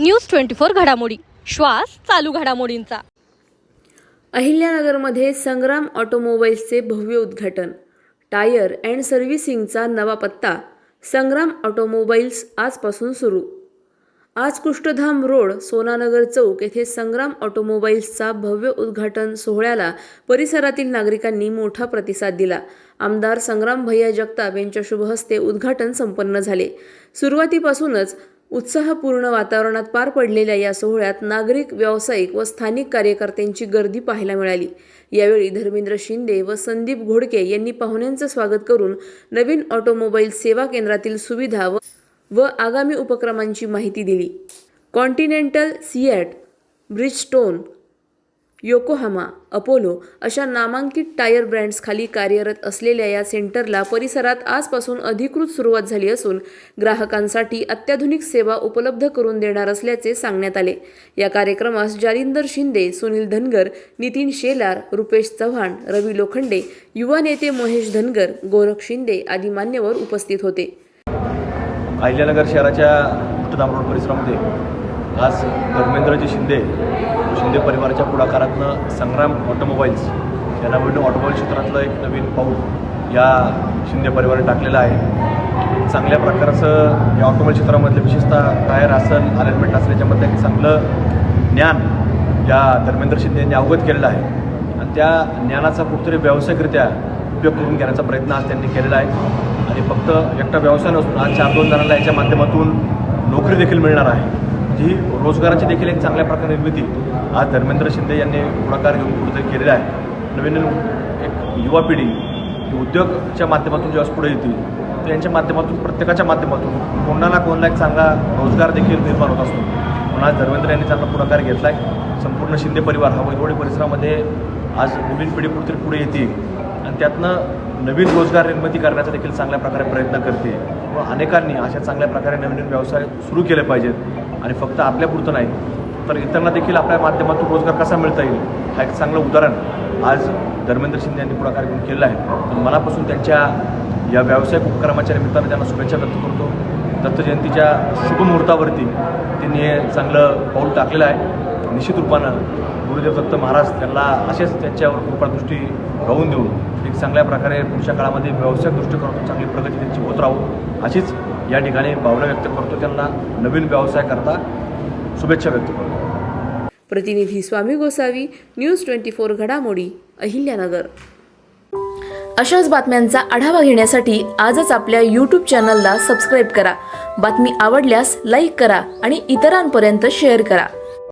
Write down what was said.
News twenty four घडामोडी. श्वास चालू घडामोडींचा. अहिल्यानगरमध्ये संग्राम ऑटोमोबाईल्सचे भव्य उद्घाटन. टायर अँड सर्व्हिसिंगचा नवा पत्ता संग्राम ऑटोमोबाईल्स आजपासून सुरू. आज कुष्ठधाम रोड सोनानगर चौक येथे संग्राम ऑटोमोबाईल्सचा भव्य उद्घाटन सोहळ्याला परिसरातील नागरिकांनी मोठा प्रतिसाद दिला. आमदार संग्राम भैया जगताप यांच्या शुभ हस्ते उद्घाटन संपन्न झाले. सुरुवातीपासूनच उत्साहपूर्ण वातावरणात पार पडलेल्या या सोहळ्यात नागरिक व्यावसायिक व स्थानिक कार्यकर्त्यांची गर्दी पाहायला मिळाली. यावेळी धर्मेंद्र शिंदे व संदीप घोडके यांनी पाहुण्यांचं स्वागत करून नवीन ऑटोमोबाईल सेवा केंद्रातील सुविधा व व आगामी उपक्रमांची माहिती दिली. Continental CEAT Bridgestone Yokohama Apollo अशा नामांकित टायर ब्रँड्स खाली कार्यरत असलेल्या या सेंटरला परिसरात आजपासून अधिकृत सुरुवात झाली असून ग्राहकांसाठी अत्याधुनिक सेवा उपलब्ध करून देणार असल्याचे सांगण्यात आले. या कार्यक्रमास जालिंदर शिंदे सुनील धनगर नितीन शेलार रुपेश चव्हाण रवी लोखंडे युवा नेते महेश धनगर गोरख शिंदे आदी मान्यवर उपस्थित होते. अहिल्यानगर शहराच्या रोड परिसरामध्ये आज धर्मेंद्रजी शिंदे शिंदे परिवाराच्या पुढाकारातनं संग्राम ऑटोमोबाईल्स या नवीन ऑटोमोबाईल क्षेत्रातलं एक नवीन पाऊल या शिंदे परिवाराने टाकलेलं आहे. चांगल्या प्रकारचं या ऑटोमोबाईल क्षेत्रामधलं विशेषतः टायर असेल अलाइनमेंट असेल याच्यामध्ये एक चांगलं ज्ञान या धर्मेंद्र शिंदे यांनी अवगत केलेलं आहे. आणि त्या ज्ञानाचा कुठेतरी व्यावसायिकरित्या उपयोग करून घेण्याचा प्रयत्न आज त्यांनी केलेला आहे. आणि फक्त एकटा व्यवसाय नसून आज चार दोन जणांना याच्या माध्यमातून नोकरी देखील मिळणार आहे. ही रोजगाराची देखील एक चांगल्या प्रकारे निर्मिती आज धर्मेंद्र शिंदे यांनी पुढाकार घेऊन कुठेतरी केलेला आहे. नवीन एक युवा पिढी उद्योगच्या माध्यमातून जेव्हा पुढे येतील तर यांच्या माध्यमातून प्रत्येकाच्या माध्यमातून कोणाला कोणाला एक चांगला रोजगार देखील निर्माण होत असतो. म्हणून आज धर्मेंद्र यांनी चांगला पुढाकार घेतला आहे संपूर्ण शिंदे परिवार हा वैभवडी परिसरामध्ये आज नवीन पिढी कुठेतरी पुढे येते आणि त्यातनं नवीन रोजगार निर्मिती करण्याचा देखील चांगल्या प्रकारे प्रयत्न करते. व अनेकांनी अशा चांगल्या प्रकारे नवीन व्यवसाय सुरू केले पाहिजेत. आणि फक्त आपल्यापुरतं नाही तर इतरांना देखील आपल्या माध्यमातून रोजगार कसा मिळता येईल हा एक चांगलं उदाहरण आज धर्मेंद्र शिंदे यांनी पुढाकार घेऊन केलेला आहे. तर मनापासून त्यांच्या या व्यावसायिक उपक्रमाच्या निमित्तानं त्यांना शुभेच्छा व्यक्त करतो. दत्त जयंतीच्या शुभमुहूर्तावरती त्यांनी हे चांगलं पाऊल टाकलेलं आहे. निश्चित रूपानं गुरुदेव दत्त महाराज त्यांना असेच त्यांच्यावर कृपादृष्टी राहून देऊन एक चांगल्या प्रकारे पुढच्या काळामध्ये व्यावसायिक दृष्टिकोनातून चांगली प्रगती त्यांची होत राहू अशीच या ठिकाणी भावना व्यक्त करतो त्यांना. नवीन व्यवसाय करता शुभेच्छा व्यक्त करतो. प्रतिनिधी Swami Gosavi news twenty four घडामोडी अहिल्यानगर. अशाच बातम्यांचा आढावा घेण्यासाठी आजच आपल्या यूट्यूब चॅनलला सबस्क्राईब करा. बातमी आवडल्यास लाईक करा आणि इतरांपर्यंत शेअर करा.